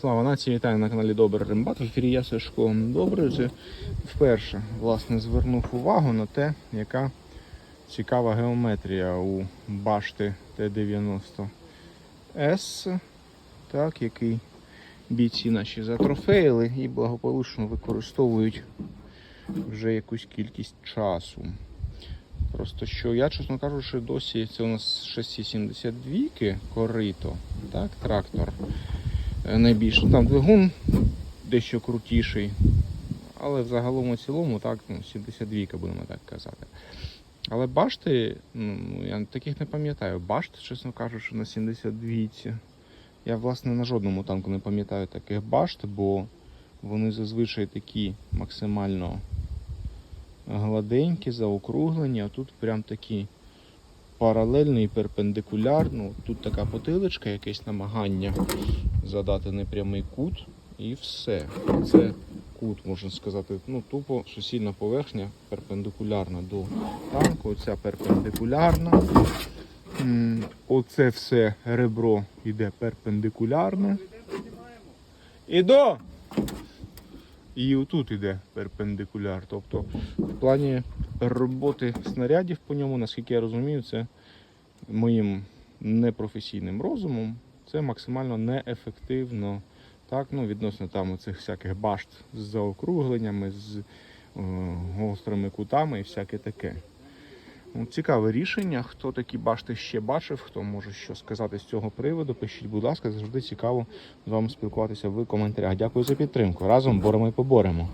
Слава нації, вітаю на каналі Добрий Рембат. В ефірі я Сашко Добрий. Вже вперше власне звернув увагу на те, яка цікава геометрія у башти Т-90С, так, який бійці наші затрофеїли і благополучно використовують вже якусь кількість часу. Просто що я, чесно кажучи, досі це у нас 672 корито, так, трактор. Е, Найбільше там двигун дещо крутіший. Але в загалом у цілому, так, ну, 72 будемо так казати. Але башти, ну, я таких не пам'ятаю. Башти, чесно кажучи, на 72. Я, власне, на жодному танку не пам'ятаю таких башт, бо вони зазвичай такі максимально гладенькі, заокруглені, а тут прям такі паралельні і перпендикулярно. Тут така потиличка, якесь намагання задати непрямий кут і все. Це кут, можна сказати, ну тупо суцільна поверхня перпендикулярна до танку. Оця перпендикулярна. Оце все ребро йде перпендикулярно. Іду! І отут іде перпендикуляр. Тобто в плані роботи снарядів по ньому, наскільки я розумію, це моїм непрофесійним розумом, це максимально неефективно. Так, ну, відносно там оцих всяких башт з заокругленнями, з е, гострими кутами і всяке таке. Ну, Цікаве рішення. Хто такі башти ще бачив, хто може що сказати з цього приводу, пишіть, будь ласка, завжди цікаво з вами спілкуватися в коментарях. Дякую за підтримку. Разом боремо і поборемо.